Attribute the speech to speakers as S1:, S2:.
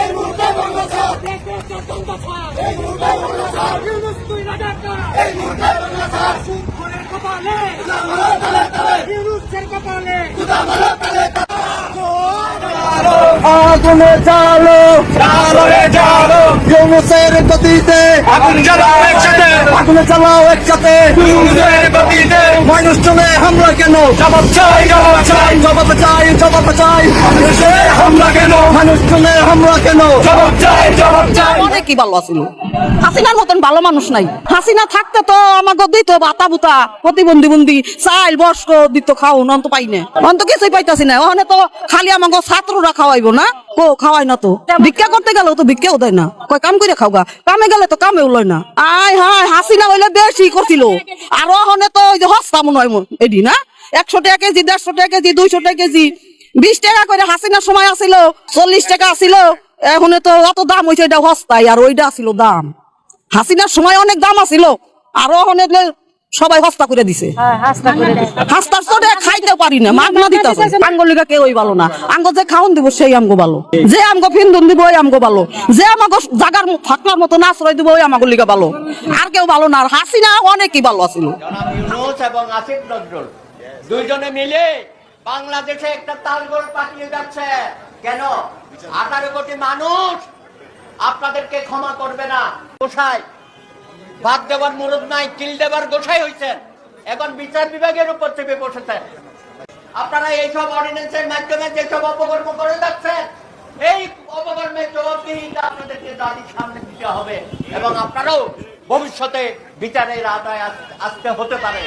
S1: এই মুহূর্তে বাংলা ছাড় এই মুহূর্তে বাংলা ছাড় ইউনুস তুই
S2: আগুনে
S3: জ্বালো। আগুনে
S2: জ্বালো। গতিতে
S3: আগুন জ্বালাও একসাথে।
S2: আগুনে জ্বালাও একসাথে।
S3: ইউনুসের
S2: চলে হামলা কেন?
S3: জবাব চাই জবাব চাই।
S2: জবাব চাই জবাব চাই।
S3: হামলা কেন?
S2: চলে হামলা কেন?
S3: জবাব চাই।
S4: অনেকই ভালো আছিল? হাসিনার মতন ভালো মানুষ নাই। হাসিনা থাকতে তো আমাকে দিত বাতা বুতা, প্রতিবন্ধী বন্দি চাইল বর্ষ দিত খাও নন্ত পাই না। অন্ত কিছুই পাইতাছি না, ওখানে তো খালি আমাকে ছাত্ররা খাওয়াইবো না? কো খাওয়াই না তো। ভিক্ষা করতে গেলেও তো ভিক্ষাও দেয় না। কয়, কাম করে খাওগা। কামে গেলে তো কামেও লয় না। আয় হায়, হাসিনা হইলে বেশি করছিল। আর ওখানে তো ওই যে হস্তা মনে হয় না? একশো টাকা কেজি, দেড়শো টাকা কেজি, দুইশো টাকা কেজি। বিশ টাকা করে হাসিনার সময় আসিল, চল্লিশ টাকা আসিল। এখন তো অত দাম হয়েছে এটা সস্তায় আর ওইটা আসিল দাম। হাসিনার সময় অনেক দাম আসিল আরও অনেক সবাই হস্তা করে দিছে। হাস্তার চোটে খাইতে পারি না মাগনা দিতে আঙ্গলিকা কেউই ভালো না। আঙ্গ যে খাওন দিব সেই আমগো ভালো। যে আমগো ফিন্দুন দিব ওই আমগো ভালো। যে আমাকে জাগার থাকলার মতো আশ্রয় দিব ওই আমাগো লিগা ভালো। আর কেউ ভালো না আর হাসিনা অনেকই ভালো আছিল।
S5: এবং আসিফ নজরুল দুইজনে মিলে বাংলাদেশে একটা তালগোল পাঠিয়ে যাচ্ছে। কেন? আঠারো কোটি মানুষ আপনাদেরকে ক্ষমা করবে না। গোসাই ভাত দেবার মুরুদ নাই, কিল দেওয়ার গোসাই হয়েছেন এখন বিচার বিভাগের উপর চেপে বসেছেন আপনারা এইসব অর্ডিন্যান্সের মাধ্যমে যেসব অপকর্ম করে যাচ্ছেন, এই অপকর্মের জবাবদিহিতা আপনাদেরকে দাদির সামনে দিতে হবে এবং আপনারাও ভবিষ্যতে বিচারের আদায় আসতে হতে পারে।